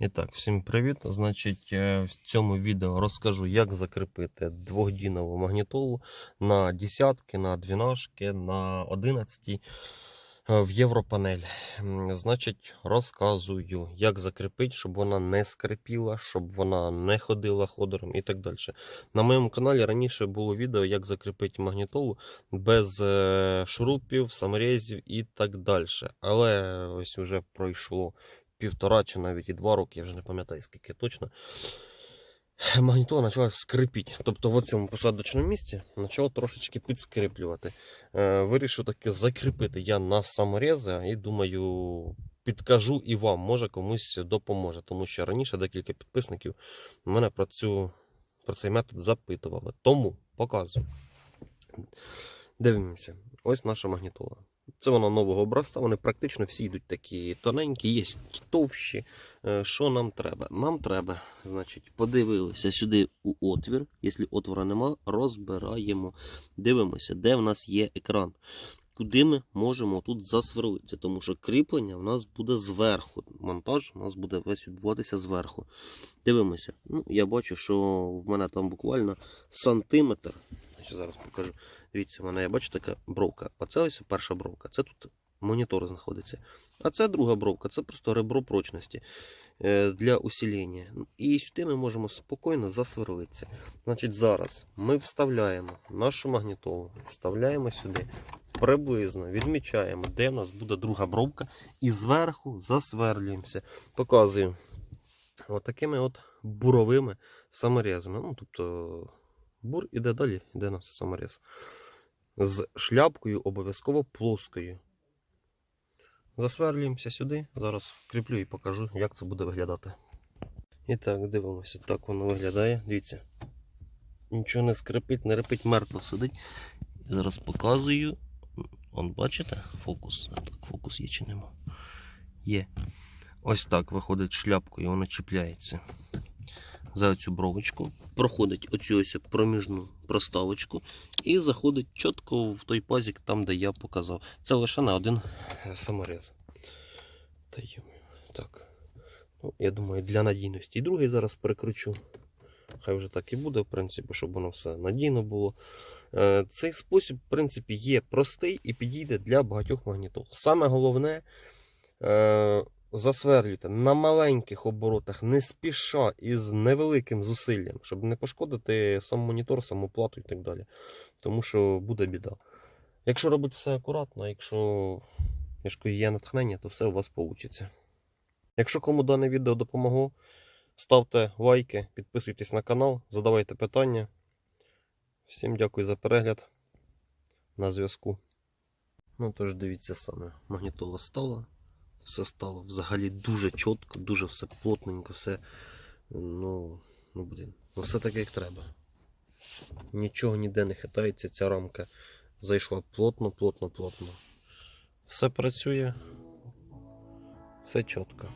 І так, всім привіт. Значить, е, в цьому відео розкажу, як закріпити двохдінову магнітолу на десятки, на двінашки, на одинадцяті е, в Європанель. Значить, розказую, як закріпити, щоб вона не скрипіла, щоб вона не ходила ходором і так далі. На моєму каналі раніше було відео, як закріпити магнітолу без е, шурупів, саморезів і так далі. Але ось вже пройшло півтора чи навіть і два роки, я вже не пам'ятаю скільки точно. Магнітола почала скрипіти. Тобто в цьому посадочному місці почало трошечки підскріплювати. Е, вирішив таки закріпити я на саморези і думаю, підкажу і вам, може комусь допоможе. Тому що раніше декілька підписників мене про, цю, про цей метод запитували. Тому показую. Дивимося. Ось наша магнітола. Це вона нового образця, вони практично всі йдуть такі тоненькі, є товщі. Е, Що нам треба? Нам треба, значить, подивилися сюди у отвір. Якщо отвора нема, розбираємо. Дивимося, де в нас є екран. Куди ми можемо тут засверлитися, тому що кріплення в нас буде зверху. Монтаж у нас буде весь відбуватися зверху. Дивимося. Ну, я бачу, що в мене там буквально сантиметр. Значить, зараз покажу. Дивіться, в мене бачу така бровка. Оце ось перша бровка. Це тут монітор знаходиться. А це друга бровка, це просто ребро прочності е, для усилення. І сюди ми можемо спокійно засверлитися. Значить, зараз ми вставляємо нашу магнітолу, вставляємо сюди, приблизно відмічаємо, де в нас буде друга бровка, і зверху засверлюємося. Показую. Отакими от буровими саморезами. Ну, тобто бур іде далі, іде у нас саморез. З шляпкою обов'язково плоскою. Засверлюємося сюди. Зараз вкріплю і покажу, як це буде виглядати. І так, дивимося, так воно виглядає. Дивіться. Нічого не скрипить, не репить, мертво сидить. Зараз показую. Он бачите? Фокус. Так, фокус є чи нема? Є. Ось так виходить шляпкою, воно чіпляється за цю бровочку, проходить оцю ось проміжну проставочку і заходить чітко в той пазик, там, де я показав. Це лише на один е, саморез. Так. Ну, я думаю, для надійності. І другий зараз перекручу. Хай вже так і буде, в принципі, щоб воно все надійно було. Е, Цей спосіб, в принципі, є простий і підійде для багатьох магнітол. Саме головне. Засверлюйте на маленьких оборотах, не спіша і з невеликим зусиллям, щоб не пошкодити сам монітор, саму плату і так далі. Тому що буде біда. Якщо робити все акуратно, якщо є натхнення, то все у вас вийде. Якщо кому дане відео допомогло, ставте лайки, підписуйтесь на канал, задавайте питання. Всім дякую за перегляд. На зв'язку. Ну тож дивіться саме, магнітола стала все стало взагалі дуже чітко, дуже все плотненько, все. Ну, ну блін, ну все так як треба. Нічого ніде не хитається, ця рамка зайшла плотно, плотно, плотно. Все працює, все чітко.